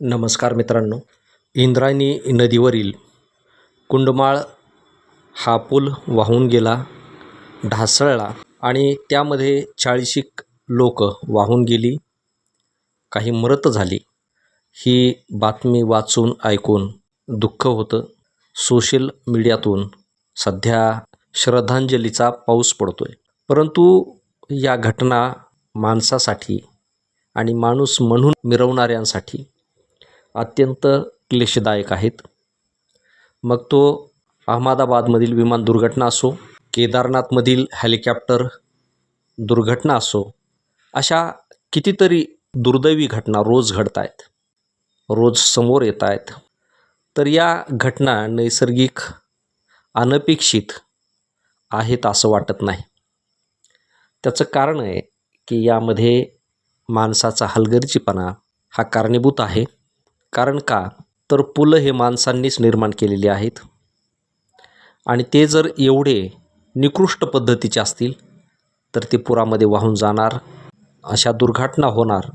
नमस्कार मित्रांनो. इंद्रायणी नदीवरील कुंडमाळ हा पूल वाहून गेला ढासळला आणि त्यामध्ये चाळीशीक लोक वाहून गेली. काही मृत झाली. ही बातमी वाचून ऐकून दुःख होतं. सोशल मीडियातून सध्या श्रद्धांजलीचा पाऊस पडतो आहे परंतु या घटना माणसासाठी आणि माणूस म्हणून मिरवणाऱ्यांसाठी अत्यंत क्लेशदायक आहेत. मग तो अहमदाबादमधील विमान दुर्घटना असो केदारनाथमधील हेलिकॉप्टर दुर्घटना असो अशा कितीतरी दुर्दैवी घटना रोज घडत आहेत रोज समोर येत आहेत. तर या घटना नैसर्गिक अनपेक्षित आहेत असं वाटत नाही. त्याचं कारण आहे की यामध्ये माणसाचा हलगर्जीपणा हा कारणीभूत आहे. कारण का? तर पुलं हे माणसांनीच निर्माण केलेली आहेत. आणि ते जर एवढे निकृष्ट पद्धतीचे असतील तर ते पुरामध्ये वाहून जाणार अशा दुर्घटना होणार.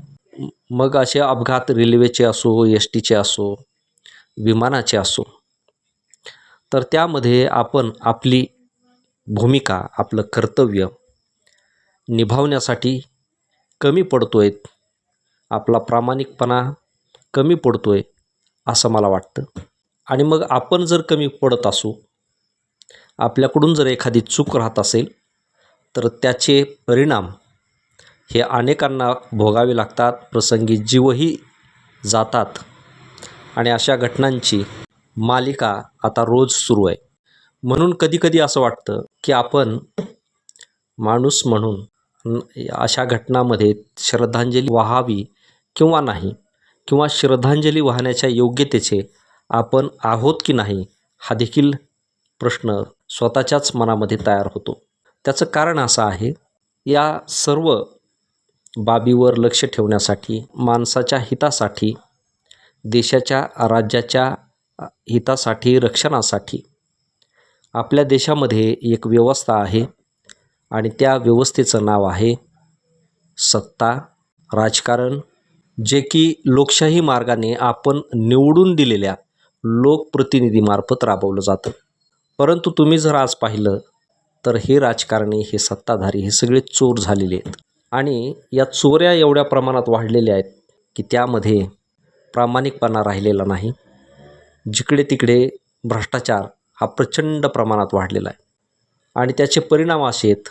मग असे अपघात रेल्वेचे असो एस टीचे असो विमानाचे असो तर त्यामध्ये आपण आपली भूमिका आपलं कर्तव्य निभावण्यासाठी कमी पडतो आहे आपला प्रामाणिकपणा कमी पडतो आहे असं मला वाटतं. आणि मग आपण जर कमी पडत असू आपल्याकडून जर एखादी चूक राहत असेल तर त्याचे परिणाम हे अनेकांना भोगावे लागतात प्रसंगी जीवही जातात. आणि अशा घटनांची मालिका आता रोज सुरू आहे. म्हणून कधीकधी असं वाटतं की आपण माणूस म्हणून अशा घटनामध्ये श्रद्धांजली वाहावी किंवा नाही. किंवा श्रद्धांजली वाहण्याच्या योग्यतेचे आपण आहोत की नाही हा देखील प्रश्न स्वतःच्याच मनामध्ये तयार होतो. त्याचं कारण असं आहे या सर्व बाबीवर लक्ष ठेवण्यासाठी माणसाच्या हितासाठी देशाच्या राज्याच्या हितासाठी रक्षणासाठी आपल्या देशामध्ये एक व्यवस्था आहे आणि त्या व्यवस्थेचं नाव आहे सत्ता राजकारण जे की लोकशाही मार्गाने आपण निवडून दिलेल्या लोकप्रतिनिधीमार्फत राबवलं जातं. परंतु तुम्ही जर आज पाहिलं तर हे राजकारणी हे सत्ताधारी हे सगळे चोर झालेले आहेत. आणि या चोऱ्या एवढ्या प्रमाणात वाढलेल्या आहेत की त्यामध्ये प्रामाणिकपणा राहिलेला नाही. जिकडे तिकडे भ्रष्टाचार हा प्रचंड प्रमाणात वाढलेला आहे. आणि त्याचे परिणाम असे आहेत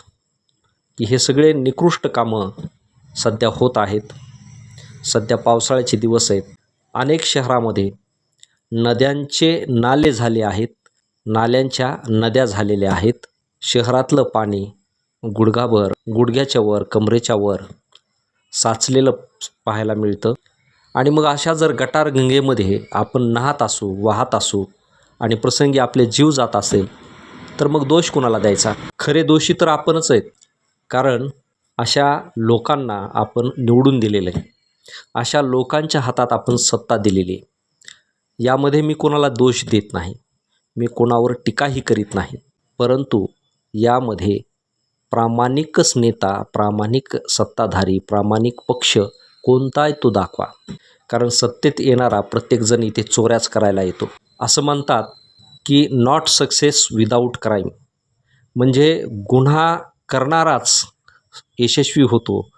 की हे सगळे निकृष्ट कामं सध्या होत आहेत. सध्या पावसाळ्याचे दिवस आहेत. अनेक शहरामध्ये नद्यांचे नाले झाले आहेत. नाल्यांच्या नद्या झालेल्या आहेत. शहरातलं पाणी गुडघाभर गुडघ्याच्या वर कमरेच्या वर साचलेलं पाहायला मिळतं. आणि मग अशा जर गटार गंगेमध्ये आपण नाहत असू वाहत असू आणि प्रसंगी आपले जीव जात असेल तर मग दोष कोणाला द्यायचा? खरे दोषी तर आपणच आहेत. कारण अशा लोकांना आपण निवडून दिलेलं आहे. अशा लोकांच्या हातात आपण सत्ता दिलेली आहे. यामध्ये मी कोणाला दोष देत नाही. मी कोणावर टीकाही करीत नाही. परंतु यामध्ये प्रामाणिकच नेता प्रामाणिक सत्ताधारी प्रामाणिक पक्ष कोणता आहे तो दाखवा. कारण सत्तेत येणारा प्रत्येकजण इथे चोऱ्याच करायला येतो. असं म्हणतात की नॉट सक्सेस विदाऊट क्राईम म्हणजे गुन्हा करणाराच यशस्वी होतो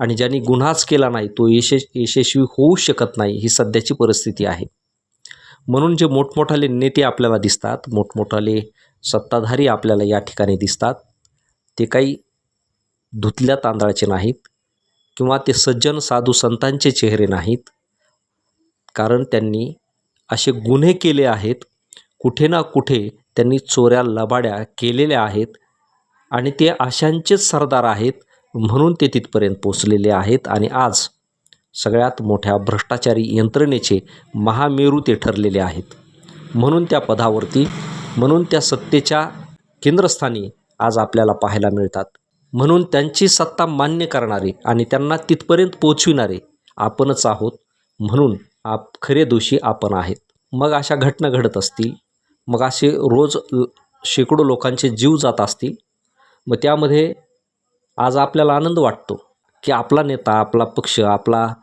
आणि ज्यांनी गुन्हाच केला नाही तो यशस् यशस्वी होऊ शकत नाही ही सध्याची परिस्थिती आहे. म्हणून जे मोठमोठाले नेते आपल्याला दिसतात मोठमोठाले सत्ताधारी आपल्याला या ठिकाणी दिसतात ते काही धुतल्या तांदळाचे नाहीत किंवा ते सज्जन साधू संतांचे चेहरे नाहीत कारण त्यांनी असे गुन्हे केले आहेत कुठे ना कुठे त्यांनी चोऱ्या लबाड्या केलेल्या आहेत आणि ते अशांचेच सरदार आहेत म्हणून ते तिथपर्यंत पोचलेले आहेत आणि आज सगळ्यात मोठ्या भ्रष्टाचारी यंत्रणेचे महामेरू ते ठरलेले आहेत. म्हणून त्या पदावरती म्हणून त्या सत्तेच्या केंद्रस्थानी आज आपल्याला पाहायला मिळतात. म्हणून त्यांची सत्ता मान्य करणारे आणि त्यांना तिथपर्यंत पोचविणारे आपणच आहोत म्हणून आप खरे दोषी आपण आहेत. मग अशा घटना घडत असतील मग असे रोज शेकडो लोकांचे जीव जात असतील मग त्यामध्ये आज आपल्याला आनंद वाटतो की आपला नेता आपला पक्ष आपला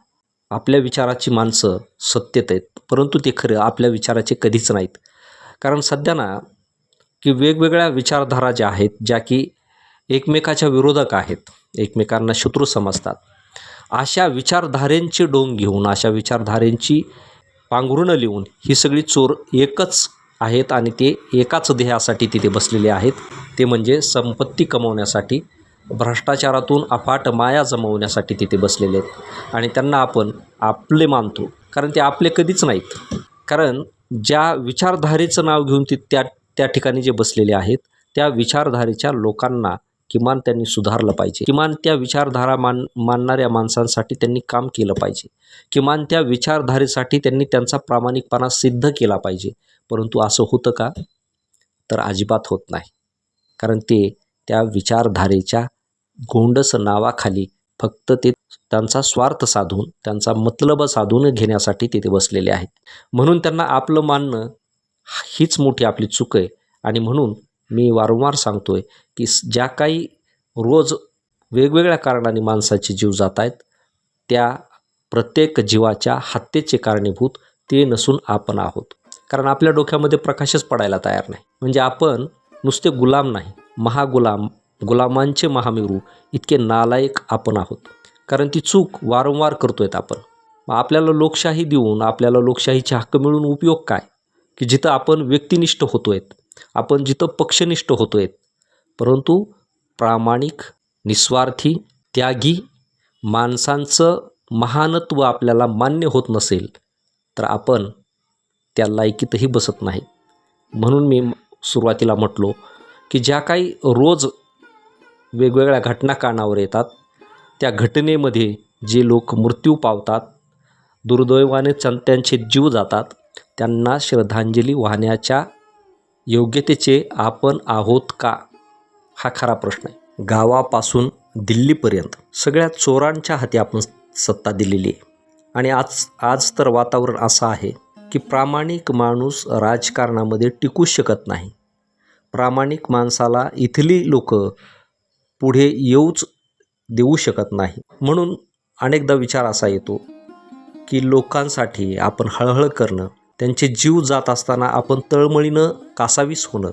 आपल्या विचाराची माणसं सत्यत आहेत. परंतु ते खरं आपल्या विचाराचे कधीच नाहीत. कारण सध्या ना की वेगवेगळ्या विचारधारा ज्या आहेत ज्या की एकमेकाच्या विरोधक आहेत एकमेकांना शत्रू समजतात. अशा विचारधारेंचे डोंग घेऊन अशा विचारधारेंची पांघरुणं लिहून ही सगळी चोर एकच आहेत आणि ते एकाच ध्येयासाठी तिथे बसलेले आहेत. ते म्हणजे संपत्ती कमवण्यासाठी भ्रष्टाचारातून अफाट माया जमवण्यासाठी तिथे बसलेले आहेत. आणि त्यांना आपण आपले मानतो. कारण ते आपले कधीच नाहीत. कारण ज्या विचारधारेचं नाव घेऊन ती त्या त्या ठिकाणी जे बसलेले आहेत त्या विचारधारेच्या लोकांना किमान त्यांनी सुधारलं पाहिजे. किमान त्या विचारधारा मान मानणाऱ्या माणसांसाठी त्यांनी काम केलं पाहिजे. किमान त्या विचारधारेसाठी त्यांनी त्यांचा प्रामाणिकपणा सिद्ध केला पाहिजे. परंतु असं होतं का? तर अजिबात होत नाही. कारण ते त्या विचारधारेच्या गोंडस नावाखाली फक्त ते त्यांचा स्वार्थ साधून त्यांचा मतलब साधून घेण्यासाठी तिथे बसलेले आहेत. म्हणून त्यांना आपलं मानणं हीच मोठी आपली चूक आहे. आणि म्हणून मी वारंवार सांगतो आहे की ज्या काही रोज वेगवेगळ्या कारणाने माणसाचे जीव जात आहेत त्या प्रत्येक जीवाच्या हत्येचे कारणीभूत ते नसून आपण आहोत. कारण आपल्या डोक्यामध्ये प्रकाशच पडायला तयार नाही. म्हणजे आपण नुसते गुलाम नाही महागुलाम गुलामांचे महामेरू इतके नालायक आपण आहोत. कारण ती चूक वारंवार करतो आहेत आपण. मग आपल्याला लोकशाही देऊन आपल्याला लोकशाहीचे हक्क मिळून उपयोग काय? की जिथं आपण व्यक्तिनिष्ठ होतो आहेत आपण जिथं पक्षनिष्ठ होतो आहेत परंतु प्रामाणिक निस्वार्थी त्यागी माणसांचं महानत्व आपल्याला मान्य होत नसेल तर आपण त्या लायकीतही बसत नाही. म्हणून मी सुरुवातीला म्हटलो की ज्या काही रोज वेगवेगळ्या घटना कानावर येतात. त्या घटनेमध्ये जे लोक मृत्यू पावतात दुर्दैवाने चं- त्यांचे जीव जातात त्यांना श्रद्धांजली वाहण्याच्या योग्यतेचे आपण आहोत का? हा खरा प्रश्न आहे. गावापासून दिल्लीपर्यंत सगळ्या चोरांच्या हाती आपण सत्ता दिलेली आहे. आणि आज आज तर वातावरण असं आहे की प्रामाणिक माणूस राजकारणामध्ये टिकू शकत नाही. प्रामाणिक माणसाला इथली लोक पुढे येऊच देऊ शकत नाही. म्हणून अनेकदा विचार असा येतो की लोकांसाठी आपण हळहळ करणं त्यांचे जीव जात असताना आपण तळमळीनं कासावीस होणं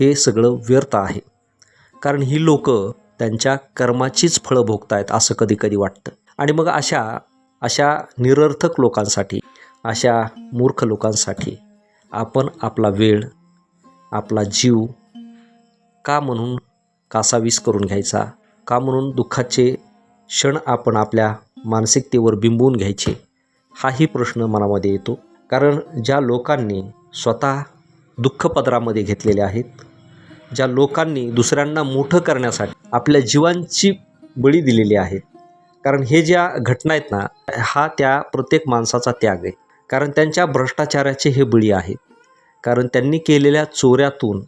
हे सगळं व्यर्थ आहे. कारण ही लोक त्यांच्या कर्माचीच फळं भोगतायत असं कधी कधी वाटतं. आणि मग अशा अशा निरर्थक लोकांसाठी अशा मूर्ख लोकांसाठी आपण आपला वेळ आपला जीव का म्हणून कासावीस करून घ्यायचा. का म्हणून दुःखाचे क्षण आपण आपल्या मानसिकतेवर बिंबवून घ्यायचे? हाही प्रश्न मनामध्ये येतो. कारण ज्या लोकांनी स्वतः दुःखपदरामध्ये घेतलेले आहेत ज्या लोकांनी दुसऱ्यांना मोठं करण्यासाठी आपल्या जीवांची बळी दिलेली आहे कारण हे ज्या घटना आहेत ना हा त्या प्रत्येक माणसाचा त्याग आहे. कारण त्यांच्या भ्रष्टाचाराचे हे बळी आहेत. कारण त्यांनी केलेल्या चोऱ्यातून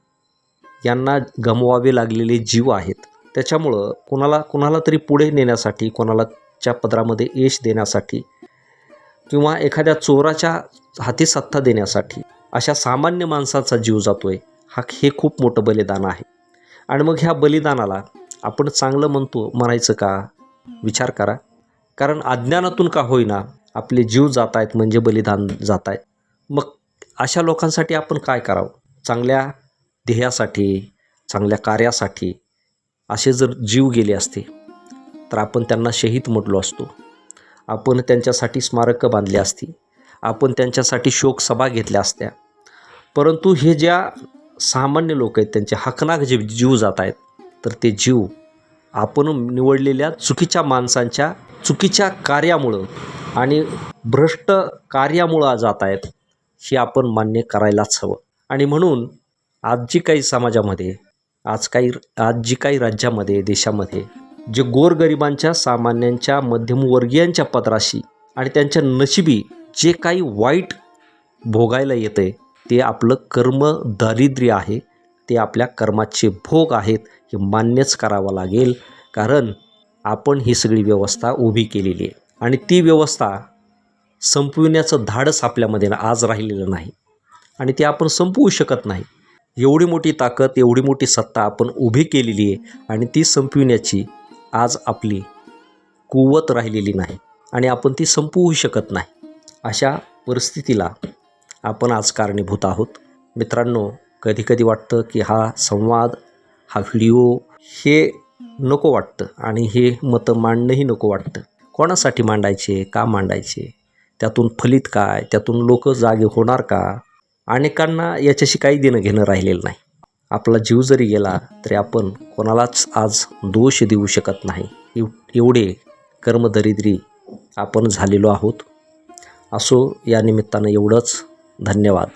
यांना गमवावे लागलेले जीव आहेत. त्याच्यामुळं कोणाला कोणाला तरी पुढे नेण्यासाठी कोणालाच्या पदरामध्ये यश देण्यासाठी किंवा एखाद्या चोराच्या हाती सत्ता देण्यासाठी अशा सामान्य माणसाचा जीव जातो आहे हा हे खूप मोठं बलिदान आहे. आणि मग ह्या बलिदानाला आपण चांगलं म्हणतो म्हणायचं का? विचार करा. कारण अज्ञानातून का होईना आपले जीव जात आहेत म्हणजे बलिदान जात आहेत मग अशा लोकांसाठी आपण काय करावं? चांगल्या ध्येयासाठी चांगल्या कार्यासाठी असे जर जीव गेले असते तर आपण त्यांना शहीद म्हटलो असतो. आपण त्यांच्यासाठी स्मारकं बांधली असती. आपण त्यांच्यासाठी शोकसभा घेतल्या असत्या. परंतु हे ज्या सामान्य लोक आहेत त्यांचे हकनाक जे जीव जात आहेत तर ते जीव आपण निवडलेल्या चुकीच्या माणसांच्या चुकीच्या कार्यामुळं आणि भ्रष्ट कार्यामुळं जात आहेत हे आपण मान्य करायलाच हवं. आणि म्हणून आज जी काही समाजामध्ये आज काही आज जी काही राज्यामध्ये देशामध्ये जे गोरगरिबांच्या सामान्यांच्या मध्यमवर्गीयांच्या पत्राशी आणि त्यांच्या नशिबी जे काही वाईट भोगायला येतं आहे ते आपलं कर्म दारिद्र्य आहे ते आपल्या कर्माचे भोग आहेत हे मान्यच करावं लागेल. कारण आपण ही सगळी व्यवस्था उभी केलेली आहे. आणि ती व्यवस्था संपविण्याचं धाडस आपल्यामध्ये आज राहिलेलं नाही. आणि ते आपण संपवू शकत नाही. एवढी मोठी ताकद एवढी मोठी सत्ता आपण उभी केलेली आहे आणि ती संपविण्याची आज आपली कुवत राहिलेली नाही आणि आपण ती संपवू शकत नाही. अशा परिस्थितीला आपण आज कारणीभूत आहोत. मित्रांनो कधीकधी वाटतं की हा संवाद हा व्हिडिओ हे नको वाटतं आणि हे मतं मांडणंही नको वाटतं. कोणासाठी मांडायचे का मांडायचे? त्यातून फलित काय? त्यातून लोक जागे होणार का? अनेकांना याच्याशी काही देणं घेणं राहिलेलं नाही. आपला जीव जरी गेला तरी आपण कोणालाच आज दोष देऊ शकत नाही. एव एवढे कर्मदरिद्री आपण झालेलो आहोत. असो या निमित्तानं एवढंच. धन्यवाद.